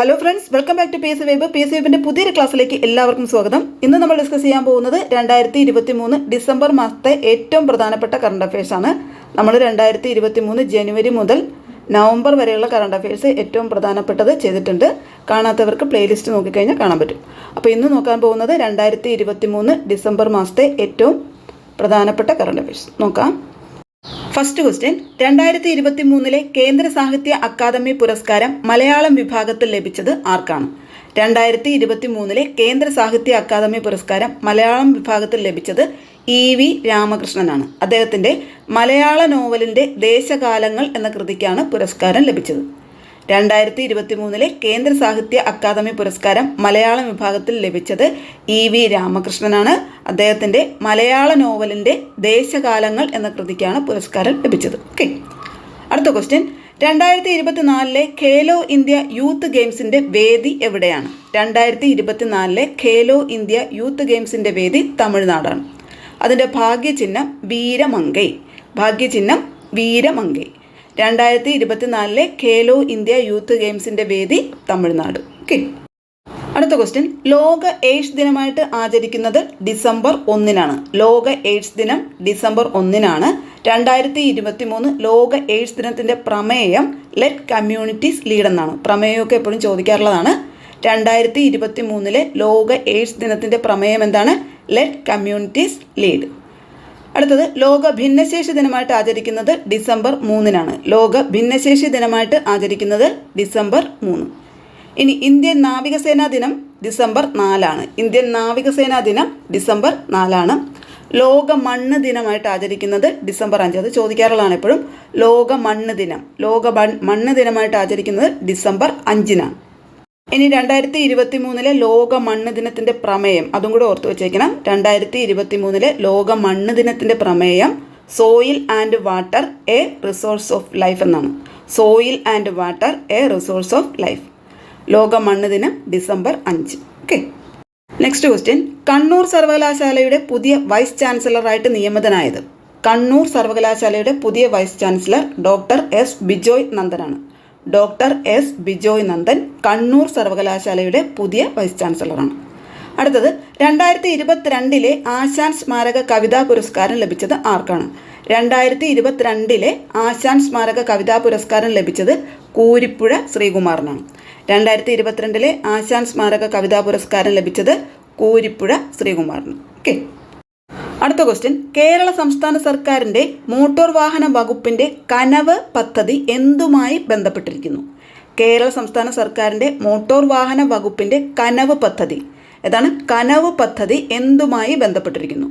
Hello friends welcome back to P S web P S വെബിന്റെ പുതിയൊരു ക്ലാസ്സിലേക്ക് എല്ലാവർക്കും സ്വാഗതം. ഇന്ന് നമ്മൾ ഡിസ്കസ് ചെയ്യാൻ പോകുന്നത് രണ്ടായിരത്തി ഇരുപത്തി മൂന്ന് ഡിസംബർ മാസത്തെ ഏറ്റവും പ്രധാനപ്പെട്ട കറണ്ട് അഫയേഴ്സ് ആണ്. നമ്മൾ രണ്ടായിരത്തി ഇരുപത്തി മൂന്ന് ജനുവരി മുതൽ നവംബർ വരെയുള്ള കറണ്ട് അഫയേഴ്സ് ഏറ്റവും പ്രധാനപ്പെട്ടത് ചെയ്തിട്ടുണ്ട്. കാണാത്തവർക്ക് പ്ലേലിസ്റ്റ് നോക്കിക്കഴിഞ്ഞാൽ കാണാൻ പറ്റും. അപ്പോൾ ഇന്ന് നോക്കാൻ പോകുന്നത് രണ്ടായിരത്തി ഡിസംബർ മാസത്തെ ഏറ്റവും പ്രധാനപ്പെട്ട കറണ്ട് അഫയേഴ്സ് നോക്കാം. ഫസ്റ്റ് ക്വസ്റ്റ്യൻ രണ്ടായിരത്തി ഇരുപത്തി മൂന്നിലെ കേന്ദ്ര സാഹിത്യ അക്കാദമി പുരസ്കാരം മലയാളം വിഭാഗത്തിൽ ലഭിച്ചത് ആർക്കാണ്? രണ്ടായിരത്തി ഇരുപത്തി മൂന്നിലെ കേന്ദ്ര സാഹിത്യ അക്കാദമി പുരസ്കാരം മലയാളം വിഭാഗത്തിൽ ലഭിച്ചത് ഇ വി രാമകൃഷ്ണനാണ്. അദ്ദേഹത്തിന്റെ മലയാള നോവലിന്റെ ദേശകാലങ്ങൾ എന്ന കൃതിക്കാണ് പുരസ്കാരം ലഭിച്ചത്. രണ്ടായിരത്തി ഇരുപത്തി മൂന്നിലെ കേന്ദ്ര സാഹിത്യ അക്കാദമി പുരസ്കാരം മലയാളം വിഭാഗത്തിൽ ലഭിച്ചത് ഇ വി രാമകൃഷ്ണനാണ്. അദ്ദേഹത്തിന്റെ മലയാള നോവലിന്റെ ദേശകാലങ്ങൾ എന്ന കൃതിക്കാണ് പുരസ്കാരം ലഭിച്ചത്. ഓക്കെ അടുത്ത ക്വസ്റ്റ്യൻ രണ്ടായിരത്തി ഇരുപത്തിനാലിലെ ഖേലോ ഇന്ത്യ യൂത്ത് ഗെയിംസിന്റെ വേദി എവിടെയാണ്? രണ്ടായിരത്തി ഇരുപത്തിനാലിലെ ഖേലോ ഇന്ത്യ യൂത്ത് ഗെയിംസിന്റെ വേദി തമിഴ്നാടാണ്. അതിന്റെ ഭാഗ്യചിഹ്നം വീരമങ്കൈ. ഭാഗ്യചിഹ്നം വീരമങ്കൈ. രണ്ടായിരത്തി ഇരുപത്തിനാലിലെ ഖേലോ ഇന്ത്യ യൂത്ത് ഗെയിംസിന്റെ വേദി തമിഴ്നാട്. ഓക്കെ. അടുത്ത ക്വസ്റ്റ്യൻ. ലോക എയ്ഡ്സ് ദിനമായിട്ട് ആചരിക്കുന്നത് ഡിസംബർ ഒന്നിനാണ്. ലോക എയ്ഡ്സ് ദിനം ഡിസംബർ ഒന്നിനാണ്. രണ്ടായിരത്തി ഇരുപത്തി മൂന്ന് ലോക എയ്ഡ്സ് ദിനത്തിന്റെ പ്രമേയം ലെറ്റ് കമ്മ്യൂണിറ്റീസ് ലീഡ് എന്നാണ്. പ്രമേയമൊക്കെ എപ്പോഴും ചോദിക്കാറുള്ളതാണ്. രണ്ടായിരത്തി ഇരുപത്തി മൂന്നിലെ ലോക എയ്ഡ്സ് ദിനത്തിന്റെ പ്രമേയം എന്താണ്? Let communities lead. അടുത്തത് ലോക ഭിന്നശേഷി ദിനമായിട്ട് ആചരിക്കുന്നത് ഡിസംബർ മൂന്നിനാണ്. ലോക ഭിന്നശേഷി ദിനമായിട്ട് ആചരിക്കുന്നത് ഡിസംബർ മൂന്ന്. ഇനി ഇന്ത്യൻ നാവികസേനാ ദിനം ഡിസംബർ നാലാണ്. ഇന്ത്യൻ നാവികസേനാ ദിനം ഡിസംബർ നാലാണ്. ലോക മണ്ണ് ദിനമായിട്ട് ആചരിക്കുന്നത് ഡിസംബർ അഞ്ച്. അത് ചോദിക്കാറുള്ളതാണ് എപ്പോഴും. ലോക മണ്ണ് ദിനം. ലോക മണ്ണ് ദിനമായിട്ട് ആചരിക്കുന്നത് ഡിസംബർ അഞ്ചിനാണ്. ഇനി രണ്ടായിരത്തി ഇരുപത്തി മൂന്നിലെ ലോക മണ്ണ് ദിനത്തിന്റെ പ്രമേയം അതും കൂടെ ഓർത്ത് വെച്ചേക്കണം. രണ്ടായിരത്തി ഇരുപത്തി മൂന്നിലെ ലോക മണ്ണ് ദിനത്തിന്റെ പ്രമേയം soil and water a resource of life എന്നാണ്. Soil and water a resource of life. ലോക മണ്ണ് ദിനം ഡിസംബർ അഞ്ച്. ഓക്കെ. Next question. കണ്ണൂർ സർവകലാശാലയുടെ പുതിയ വൈസ് ചാൻസലറായിട്ട് നിയമിതനായത്. കണ്ണൂർ സർവകലാശാലയുടെ പുതിയ vice chancellor doctor S Bijoy നന്ദനാണ്. Doctor S. Bijoy Nandan Kannur സർവകലാശാലയുടെ പുതിയ വൈസ് ചാൻസലറാണ്. അടുത്തത് രണ്ടായിരത്തി ഇരുപത്തിരണ്ടിലെ ആശാൻ സ്മാരക കവിതാ പുരസ്കാരം ലഭിച്ചത് ആർക്കാണ്? രണ്ടായിരത്തി ഇരുപത്തിരണ്ടിലെ ആശാൻ സ്മാരക കവിതാ പുരസ്കാരം ലഭിച്ചത് കൂരിപ്പുഴ ശ്രീകുമാറിനാണ്. രണ്ടായിരത്തി ഇരുപത്തിരണ്ടിലെ ആശാൻ സ്മാരക കവിതാ പുരസ്കാരം ലഭിച്ചത് കൂരിപ്പുഴ ശ്രീകുമാറിന്. ഓക്കെ. അടുത്ത ക്വസ്റ്റ്യൻ കേരള സംസ്ഥാന സർക്കാരിന്റെ മോട്ടോർ വാഹന വകുപ്പിന്റെ കനവ് പദ്ധതി എന്തുമായി ബന്ധപ്പെട്ടിരിക്കുന്നു? കേരള സംസ്ഥാന സർക്കാരിന്റെ മോട്ടോർ വാഹന വകുപ്പിന്റെ കനവ് പദ്ധതി. ഏതാണ്? കനവ് പദ്ധതി എന്തുമായി ബന്ധപ്പെട്ടിരിക്കുന്നു?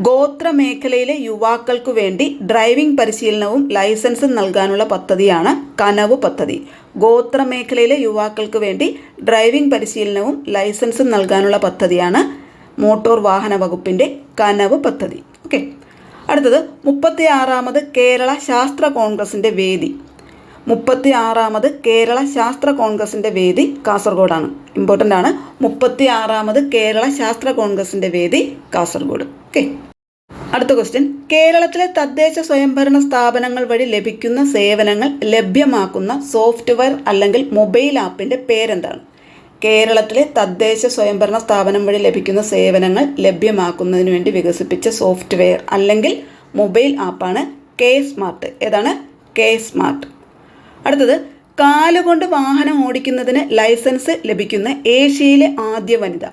ഗോത്ര മേഖലയിലെ യുവാക്കൾക്ക് വേണ്ടി ഡ്രൈവിംഗ് പരിശീലനവും ലൈസൻസും നൽകാനുള്ള പദ്ധതിയാണ് കനവ് പദ്ധതി. ഗോത്ര മേഖലയിലെ യുവാക്കൾക്ക് വേണ്ടി ഡ്രൈവിംഗ് പരിശീലനവും ലൈസൻസും നൽകാനുള്ള പദ്ധതിയാണ് മോട്ടോർ വാഹന വകുപ്പിന്റെ കനവ് പദ്ധതി. ഓക്കെ. അടുത്തത് മുപ്പത്തി ആറാമത് കേരള ശാസ്ത്ര കോൺഗ്രസിന്റെ വേദി. മുപ്പത്തി ആറാമത് കേരള ശാസ്ത്ര കോൺഗ്രസിന്റെ വേദി കാസർഗോഡാണ്. ഇമ്പോർട്ടന്റ് ആണ്. മുപ്പത്തി ആറാമത് കേരള ശാസ്ത്ര കോൺഗ്രസിന്റെ വേദി കാസർഗോഡ്. ഓക്കെ. അടുത്ത ക്വസ്റ്റ്യൻ കേരളത്തിലെ തദ്ദേശ സ്വയംഭരണ സ്ഥാപനങ്ങൾ വഴി ലഭിക്കുന്ന സേവനങ്ങൾ ലഭ്യമാക്കുന്ന സോഫ്റ്റ്വെയർ അല്ലെങ്കിൽ മൊബൈൽ ആപ്പിന്റെ പേരെന്താണ്? കേരളത്തിലെ തദ്ദേശ സ്വയംഭരണ സ്ഥാപനം വഴി ലഭിക്കുന്ന സേവനങ്ങൾ ലഭ്യമാക്കുന്നതിന് വേണ്ടി വികസിപ്പിച്ച സോഫ്റ്റ്വെയർ അല്ലെങ്കിൽ മൊബൈൽ ആപ്പാണ് കെ സ്മാർട്ട്. ഏതാണ്? K smart. അടുത്തത് കാലുകൊണ്ട് വാഹനം ഓടിക്കുന്നതിന് ലൈസൻസ് ലഭിക്കുന്ന ഏഷ്യയിലെ ആദ്യ വനിത.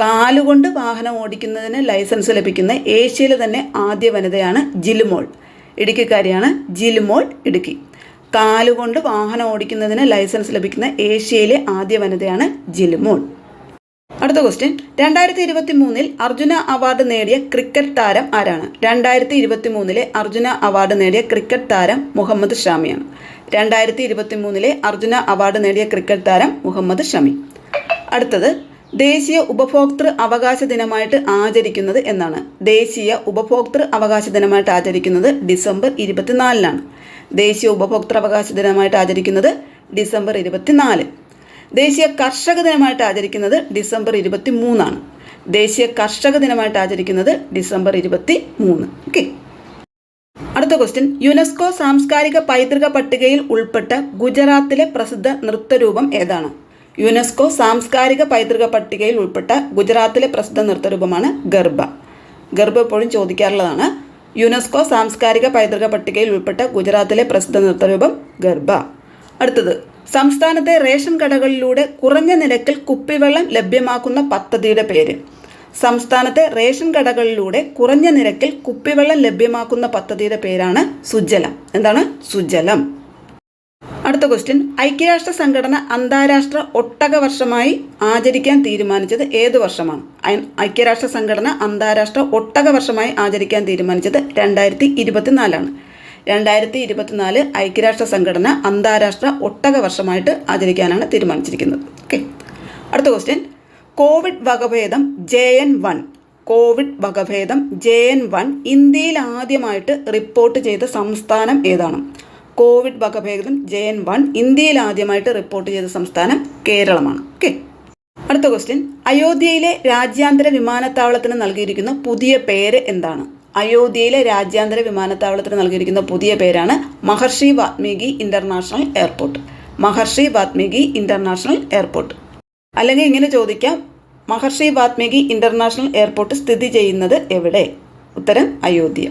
കാലുകൊണ്ട് വാഹനം ഓടിക്കുന്നതിന് ലൈസൻസ് ലഭിക്കുന്ന ഏഷ്യയിലെ തന്നെ ആദ്യ വനിതയാണ് ജിലുമോൾ. ഇടുക്കിക്കാരിയാണ് ജിലുമോൾ ഇടുക്കി. കാലുകൊണ്ട് വാഹനം ഓടിക്കുന്നതിന് ലൈസൻസ് ലഭിക്കുന്ന ഏഷ്യയിലെ ആദ്യ വനിതയാണ് ജിൽമോൾ അടുത്ത ക്വസ്റ്റ്യൻ രണ്ടായിരത്തി ഇരുപത്തി മൂന്നിൽ അർജുന അവാർഡ് നേടിയ ക്രിക്കറ്റ് താരം ആരാണ്? രണ്ടായിരത്തി ഇരുപത്തി മൂന്നിലെ അർജുന അവാർഡ് നേടിയ ക്രിക്കറ്റ് താരം മുഹമ്മദ് ഷാമിയാണ്. രണ്ടായിരത്തി ഇരുപത്തി മൂന്നിലെ അർജുന അവാർഡ് നേടിയ ക്രിക്കറ്റ് താരം മുഹമ്മദ് ഷമി. അടുത്തത്. ദേശീയ ഉപഭോക്തൃ അവകാശ ദിനമായിട്ട് ആചരിക്കുന്നത് എന്നാണ്. ദേശീയ ഉപഭോക്തൃ അവകാശ ദിനമായിട്ട് ആചരിക്കുന്നത് ഡിസംബർ ഇരുപത്തിനാലിനാണ്. ദേശീയ ഉപഭോക്തൃ അവകാശ ദിനമായിട്ട് ആചരിക്കുന്നത് ഡിസംബർ ഇരുപത്തിനാല്. ദേശീയ കർഷക ദിനമായിട്ട് ആചരിക്കുന്നത് ഡിസംബർ ഇരുപത്തി മൂന്നാണ് ദേശീയ കർഷക ദിനമായിട്ട് ആചരിക്കുന്നത് ഡിസംബർ ഇരുപത്തി മൂന്ന് ഓക്കെ. അടുത്ത ക്വസ്റ്റ്യൻ. യുനെസ്കോ സാംസ്കാരിക പൈതൃക പട്ടികയിൽ ഉൾപ്പെട്ട ഗുജറാത്തിലെ പ്രസിദ്ധ നൃത്തരൂപം ഏതാണ്? യുനെസ്കോ സാംസ്കാരിക പൈതൃക പട്ടികയിൽ ഉൾപ്പെട്ട ഗുജറാത്തിലെ പ്രസിദ്ധ നൃത്തരൂപമാണ് ഗർഭ ഗർഭ എപ്പോഴും ചോദിക്കാറുള്ളതാണ് യുനെസ്കോ സാംസ്കാരിക പൈതൃക പട്ടികയിൽ ഉൾപ്പെട്ട ഗുജറാത്തിലെ പ്രസിദ്ധ നൃത്തരൂപം ഗർഭ അടുത്തത് സംസ്ഥാനത്തെ റേഷൻ കടകളിലൂടെ കുറഞ്ഞ നിരക്കിൽ കുപ്പിവെള്ളം ലഭ്യമാക്കുന്ന പദ്ധതിയുടെ പേര്. സംസ്ഥാനത്തെ റേഷൻ കടകളിലൂടെ കുറഞ്ഞ നിരക്കിൽ കുപ്പിവെള്ളം ലഭ്യമാക്കുന്ന പദ്ധതിയുടെ പേരാണ് സുജലം. എന്താണ്? സുജലം. അടുത്ത ക്വസ്റ്റ്യൻ ഐക്യരാഷ്ട്ര സംഘടന അന്താരാഷ്ട്ര ഒട്ടക വർഷമായി ആചരിക്കാൻ തീരുമാനിച്ചത് ഏത് വർഷമാണ്? ഐക്യരാഷ്ട്ര സംഘടന അന്താരാഷ്ട്ര ഒട്ടക വർഷമായി ആചരിക്കാൻ തീരുമാനിച്ചത് രണ്ടായിരത്തി ഇരുപത്തിനാലാണ് രണ്ടായിരത്തി ഇരുപത്തിനാല് ഐക്യരാഷ്ട്ര സംഘടന അന്താരാഷ്ട്ര ഒട്ടക വർഷമായിട്ട് ആചരിക്കാനാണ് തീരുമാനിച്ചിരിക്കുന്നത്. ഓക്കെ അടുത്ത ക്വസ്റ്റ്യൻ കോവിഡ് വകഭേദം ജെ എൻ വൺ. കോവിഡ് വകഭേദം ജെ എൻ വൺ ഇന്ത്യയിൽ ആദ്യമായിട്ട് റിപ്പോർട്ട് ചെയ്ത സംസ്ഥാനം ഏതാണ്? കോവിഡ് വകഭേദം ജെ എൻ വൺ ഇന്ത്യയിൽ ആദ്യമായിട്ട് റിപ്പോർട്ട് ചെയ്ത സംസ്ഥാനം കേരളമാണ്. ഓക്കെ. അടുത്ത ക്വസ്റ്റ്യൻ അയോധ്യയിലെ രാജ്യാന്തര വിമാനത്താവളത്തിന് നൽകിയിരിക്കുന്ന പുതിയ പേര് എന്താണ്? അയോധ്യയിലെ രാജ്യാന്തര വിമാനത്താവളത്തിന് നൽകിയിരിക്കുന്ന പുതിയ പേരാണ് Maharshi Valmiki international airport. Maharshi Valmiki international airport. അല്ലെങ്കിൽ ഇങ്ങനെ ചോദിക്കാം മഹർഷി വാത്മീകി ഇന്റർനാഷണൽ എയർപോർട്ട് സ്ഥിതി ചെയ്യുന്നത് എവിടെ? ഉത്തരം അയോധ്യ.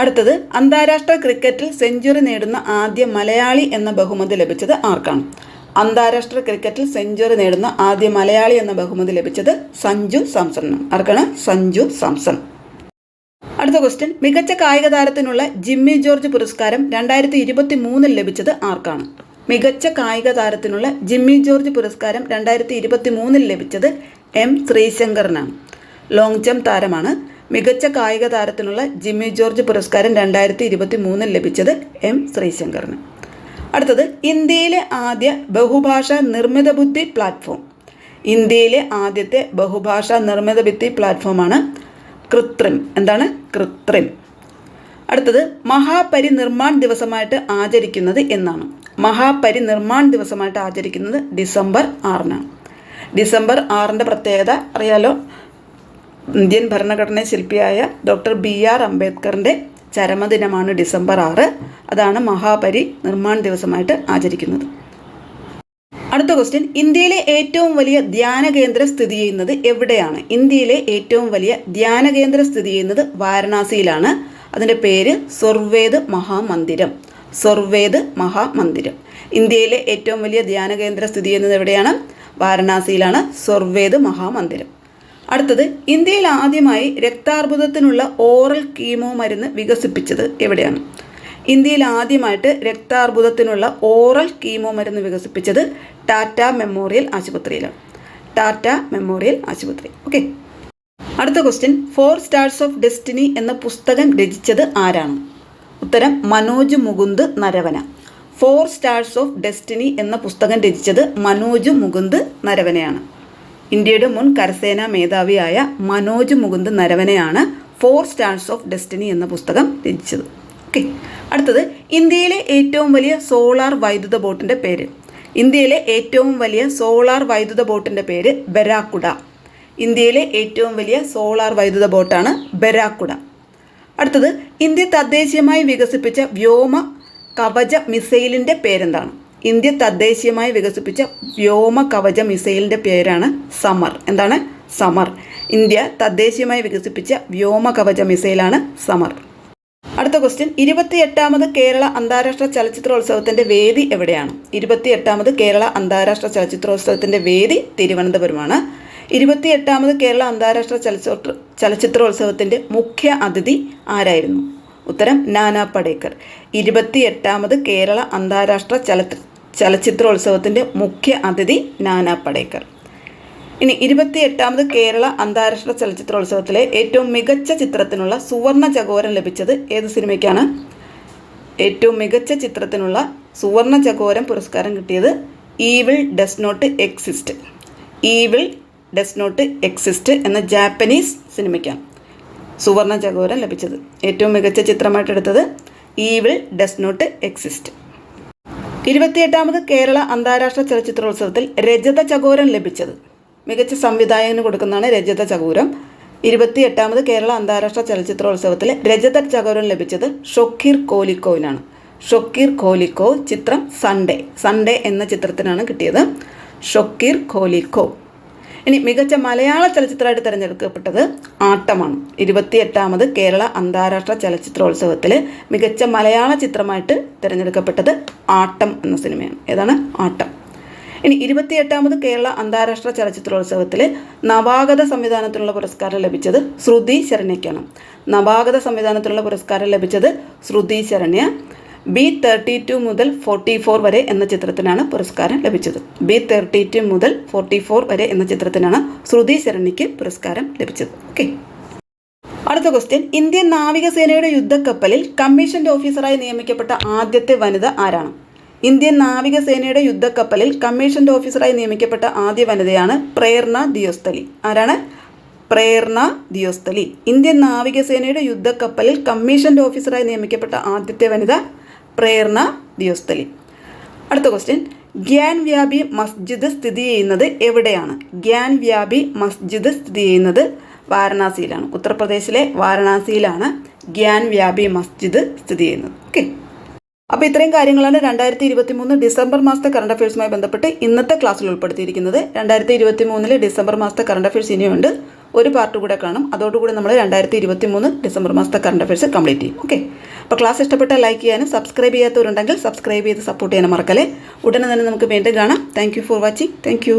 അടുത്തത് അന്താരാഷ്ട്ര ക്രിക്കറ്റിൽ സെഞ്ചുറി നേടുന്ന ആദ്യ മലയാളി എന്ന ബഹുമതി ലഭിച്ചത് ആർക്കാണ്? അന്താരാഷ്ട്ര ക്രിക്കറ്റിൽ സെഞ്ചുറി നേടുന്ന ആദ്യ മലയാളി എന്ന ബഹുമതി ലഭിച്ചത് സഞ്ജു സാംസൺ ആർക്കാണ്? സഞ്ജു സാംസൺ. അടുത്ത ക്വസ്റ്റ്യൻ മികച്ച കായിക താരത്തിനുള്ള ജിമ്മി ജോർജ് പുരസ്കാരം രണ്ടായിരത്തി ഇരുപത്തി മൂന്നിൽ ലഭിച്ചത് ആർക്കാണ്? മികച്ച കായിക താരത്തിനുള്ള ജിമ്മി ജോർജ് പുരസ്കാരം രണ്ടായിരത്തി ഇരുപത്തി മൂന്നിൽ ലഭിച്ചത് എം ശ്രീശങ്കറിനാണ്. ലോങ് ജംപ് താരമാണ് മികച്ച കായിക താരത്തിനുള്ള ജിമ്മി ജോർജ് പുരസ്കാരം രണ്ടായിരത്തി ഇരുപത്തി മൂന്നിൽ ലഭിച്ചത് എം ശ്രീശങ്കറിന്. അടുത്തത് ഇന്ത്യയിലെ ആദ്യ ബഹുഭാഷ നിർമ്മിത ബുദ്ധി പ്ലാറ്റ്ഫോം. ഇന്ത്യയിലെ ആദ്യത്തെ ബഹുഭാഷാ നിർമ്മിത ബുദ്ധി പ്ലാറ്റ്ഫോമാണ് കൃത്രിം. എന്താണ്? കൃത്രിം. അടുത്തത് മഹാപരിനിർമ്മാൺ ദിവസമായിട്ട് ആചരിക്കുന്നത് എന്നാണ്. മഹാപരിനിർമ്മാൺ ദിവസമായിട്ട് ആചരിക്കുന്നത് ഡിസംബർ ആറിനാണ്. ഡിസംബർ ആറിന്റെ പ്രത്യേകത അറിയാലോ? ഇന്ത്യൻ ഭരണഘടനാ ശില്പിയായ ഡോക്ടർ ബി ആർ അംബേദ്കറിന്റെ ചരമദിനമാണ് ഡിസംബർ ആറ്. അതാണ് മഹാപരി നിർമ്മാൺ ദിവസമായിട്ട് ആചരിക്കുന്നത്. അടുത്ത ക്വസ്റ്റ്യൻ ഇന്ത്യയിലെ ഏറ്റവും വലിയ ധ്യാന കേന്ദ്രം സ്ഥിതി ചെയ്യുന്നത് എവിടെയാണ്? ഇന്ത്യയിലെ ഏറ്റവും വലിയ ധ്യാന കേന്ദ്രം സ്ഥിതി ചെയ്യുന്നത് വാരണാസിയിലാണ്. അതിന്റെ പേര് സ്വർവേദ് മഹാമന്ദിരം. സ്വർവേദ് മഹാമന്ദിരം. ഇന്ത്യയിലെ ഏറ്റവും വലിയ ധ്യാന കേന്ദ്രം സ്ഥിതി ചെയ്യുന്നത് എവിടെയാണ്? വാരണാസിയിലാണ്. സ്വർവേദ് മഹാമന്ദിരം. അടുത്തത് ഇന്ത്യയിൽ ആദ്യമായി രക്താർബുദത്തിനുള്ള ഓറൽ കീമോ മരുന്ന് വികസിപ്പിച്ചത് എവിടെയാണ്? ഇന്ത്യയിൽ ആദ്യമായിട്ട് രക്താർബുദത്തിനുള്ള ഓറൽ കീമോ മരുന്ന് വികസിപ്പിച്ചത് ടാറ്റ മെമ്മോറിയൽ ആശുപത്രിയിലാണ്. ടാറ്റ മെമ്മോറിയൽ ആശുപത്രി. ഓക്കെ. അടുത്ത question four stars of destiny എന്ന പുസ്തകം രചിച്ചത് ആരാണ്? ഉത്തരം Manoj Mukund Naravane. Four stars of destiny എന്ന പുസ്തകം രചിച്ചത് മനോജ് മുകുന്ദ് നരവനയാണ്. ഇന്ത്യയുടെ മുൻ കരസേനാ മേധാവിയായ മനോജ് മുകുന്ദ് നരവനെയാണ് ഫോർ സ്റ്റാർസ് ഓഫ് ഡെസ്റ്റിനി എന്ന പുസ്തകം രചിച്ചത്. ഓക്കെ അടുത്തത് ഇന്ത്യയിലെ ഏറ്റവും വലിയ സോളാർ വൈദ്യുത ബോട്ടിന്റെ പേര്. ഇന്ത്യയിലെ ഏറ്റവും വലിയ സോളാർ വൈദ്യുത ബോട്ടിന്റെ പേര് ബരാക്കുഡ. ഇന്ത്യയിലെ ഏറ്റവും വലിയ സോളാർ വൈദ്യുത ബോട്ടാണ് ബരാക്കുഡ. അടുത്തത് ഇന്ത്യ തദ്ദേശീയമായി വികസിപ്പിച്ച വ്യോമ കവച മിസൈലിന്റെ പേരെന്താണ്? ഇന്ത്യ തദ്ദേശീയമായി വികസിപ്പിച്ച വ്യോമ കവച മിസൈലിന്റെ പേരാണ് സമർ. എന്താണ്? സമർ. ഇന്ത്യ തദ്ദേശീയമായി വികസിപ്പിച്ച വ്യോമ കവച മിസൈലാണ് സമർ. അടുത്ത ക്വസ്റ്റ്യൻ ഇരുപത്തിയെട്ടാമത് കേരള അന്താരാഷ്ട്ര ചലച്ചിത്രോത്സവത്തിന്റെ വേദി എവിടെയാണ്? ഇരുപത്തിയെട്ടാമത് കേരള അന്താരാഷ്ട്ര ചലച്ചിത്രോത്സവത്തിന്റെ വേദി തിരുവനന്തപുരമാണ്. ഇരുപത്തിയെട്ടാമത് കേരള അന്താരാഷ്ട്ര ചലച്ചിത്ര ചലച്ചിത്രോത്സവത്തിന്റെ മുഖ്യ അതിഥി ആരായിരുന്നു? ഉത്തരം നാനാ പടേക്കർ. ഇരുപത്തിയെട്ടാമത് കേരള അന്താരാഷ്ട്ര ചല ചലച്ചിത്രോത്സവത്തിന്റെ മുഖ്യ അതിഥി നാനാ പടേക്കർ. ഇനി ഇരുപത്തിയെട്ടാമത് കേരള അന്താരാഷ്ട്ര ചലച്ചിത്രോത്സവത്തിലെ ഏറ്റവും മികച്ച ചിത്രത്തിനുള്ള സുവർണ ചകോരം ലഭിച്ചത് ഏത് സിനിമയ്ക്കാണ്? ഏറ്റവും മികച്ച ചിത്രത്തിനുള്ള സുവർണ ചകോരം പുരസ്കാരം കിട്ടിയത് evil does not exist evil does not exist എന്ന ജാപ്പനീസ് സിനിമയ്ക്കാണ്. സുവർണ ചകോരം ലഭിച്ചത്. ഏറ്റവും മികച്ച ചിത്രമായിട്ട് എടുത്തത് ഈവിൽ ഡസ് നോട്ട് എക്സിസ്റ്റ് ഇരുപത്തിയെട്ടാമത് കേരള അന്താരാഷ്ട്ര ചലച്ചിത്രോത്സവത്തിൽ രജത ചകോരം ലഭിച്ചത്. മികച്ച സംവിധായകന് കൊടുക്കുന്നതാണ് രജത ചകോരം ഇരുപത്തിയെട്ടാമത് കേരള അന്താരാഷ്ട്ര ചലച്ചിത്രോത്സവത്തിൽ രജത ചകോരം ലഭിച്ചത് ഷൊക്കീർ കോലിക്കോവിനാണ്. ഷൊക്കീർ കോലിക്കോ ചിത്രം സൺഡേ സൺഡേ എന്ന ചിത്രത്തിനാണ് കിട്ടിയത്. ഷൊക്കീർ ഖോലിഖോ ഇനി മികച്ച മലയാള ചലച്ചിത്രമായിട്ട് തിരഞ്ഞെടുക്കപ്പെട്ടത് ആട്ടമാണ്. ഇരുപത്തിയെട്ടാമത് കേരള അന്താരാഷ്ട്ര ചലച്ചിത്രോത്സവത്തിൽ മികച്ച മലയാള ചിത്രമായിട്ട് തിരഞ്ഞെടുക്കപ്പെട്ടത് ആട്ടം എന്ന സിനിമയാണ്. ഏതാണ്? ആട്ടം. ഇനി ഇരുപത്തിയെട്ടാമത് കേരള അന്താരാഷ്ട്ര ചലച്ചിത്രോത്സവത്തിൽ നവാഗത സംവിധാനത്തിനുള്ള പുരസ്കാരം ലഭിച്ചത് ശ്രുതി ശരണ്യയ്ക്കാണ്. നവാഗത സംവിധാനത്തിനുള്ള പുരസ്കാരം ലഭിച്ചത് Shruthi Sharanya. B thirty two മുതൽ ഫോർട്ടി ഫോർ വരെ എന്ന ചിത്രത്തിനാണ് പുരസ്കാരം ലഭിച്ചത്. ബി തേർട്ടി ടു മുതൽ ഫോർട്ടി ഫോർ വരെ എന്ന ചിത്രത്തിനാണ് ശ്രുതി ശരണിക്ക് പുരസ്കാരം ലഭിച്ചത്. ഓക്കെ അടുത്ത ക്വസ്റ്റ്യൻ ഇന്ത്യൻ നാവികസേനയുടെ യുദ്ധക്കപ്പലിൽ കമ്മീഷൻഡ് ഓഫീസറായി നിയമിക്കപ്പെട്ട ആദ്യത്തെ വനിത ആരാണ്? ഇന്ത്യൻ നാവികസേനയുടെ യുദ്ധക്കപ്പലിൽ കമ്മീഷൻഡ് ഓഫീസറായി നിയമിക്കപ്പെട്ട ആദ്യ വനിതയാണ് പ്രേർണ ദിയോസ്തലി. ആരാണ്? പ്രേർണ ദിയോസ്തലി. ഇന്ത്യൻ നാവികസേനയുടെ യുദ്ധക്കപ്പലിൽ കമ്മീഷൻഡ് ഓഫീസറായി നിയമിക്കപ്പെട്ട ആദ്യത്തെ വനിത പ്രേർണ ദിയോസ്തലി അടുത്ത ക്വസ്റ്റ്യൻ ഗ്യാൻ വ്യാപി മസ്ജിദ് സ്ഥിതി ചെയ്യുന്നത് എവിടെയാണ്? ഗ്യാൻ വ്യാപി മസ്ജിദ് സ്ഥിതി ചെയ്യുന്നത് വാരണാസിയിലാണ്. ഉത്തർപ്രദേശിലെ വാരണാസിയിലാണ് ഗ്യാൻ വ്യാപി മസ്ജിദ് സ്ഥിതി ചെയ്യുന്നത്. ഓക്കെ അപ്പോൾ ഇത്രയും കാര്യങ്ങളാണ് രണ്ടായിരത്തി ഇരുപത്തി മൂന്ന് ഡിസംബർ മാസത്തെ കറണ്ട് അഫയേഴ്സുമായി ബന്ധപ്പെട്ട് ഇന്നത്തെ ക്ലാസ്സിൽ ഉൾപ്പെടുത്തിയിരിക്കുന്നത്. രണ്ടായിരത്തി ഇരുപത്തി മൂന്നിൽ ഡിസംബർ മാസത്തെ കറണ്ട് അഫയേഴ്സ് ഇനിയുണ്ട്. ഒരു പാർട്ട് കൂടെ കാണും. അതോടുകൂടി നമ്മൾ രണ്ടായിരത്തി ഇരുപത്തി മൂന്ന് ഡിസംബർ മാസത്തെ കറണ്ട് അഫയേഴ്സ് കംപ്ലീറ്റ് ചെയ്യും. ഓക്കെ അപ്പോൾ ക്ലാസ് ഇഷ്ടപ്പെട്ട ലൈക്ക് ചെയ്യാനും സബ്സ്ക്രൈബ് ചെയ്യാത്തവരുണ്ടെങ്കിൽ സബ്സ്ക്രൈബ് ചെയ്ത് സപ്പോർട്ട് ചെയ്യാനും മറക്കല്ലേ. ഉടനെ തന്നെ നമുക്ക് വീണ്ടും കാണാം. Thank for watching thank